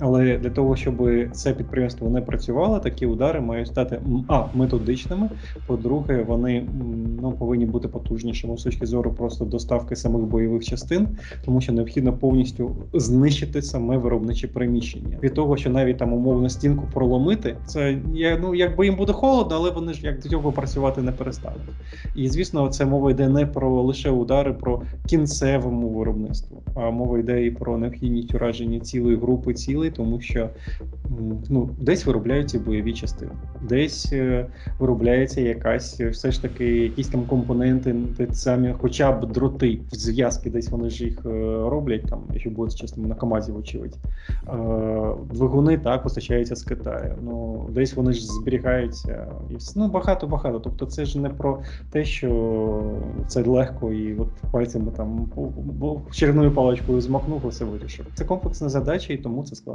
Але для того, щоб це підприємство не працювало, такі удари мають стати а методичними. По-друге, вони ну повинні бути потужнішими з точки зору просто доставки самих бойових частин, тому що необхідно повністю знищити саме виробниче приміщення. Від того, що навіть там умовно стінку проломити, це я ну якби їм буде холодно, але вони ж як до цього працювати не перестануть. І звісно, це мова йде не про лише удари, про кінцевому виробництву, а мова йде і про необхідність ураження цілої групи цілей, тому що ну десь виробляються бойові частини, десь е, виробляється якась е, все ж таки якісь там компоненти, самі, хоча б дроти, зв'язки, десь вони ж їх е, роблять там, якщо будуть частини на Камазі, вочевидь. Двигуни так постачаються з Китаю. Ну десь вони ж зберігаються і ну багато багато. Тобто, це ж не про те, що це легко і от пальцями там черною паличкою змахнув все вирішив. Це комплексна задача, і тому це складно.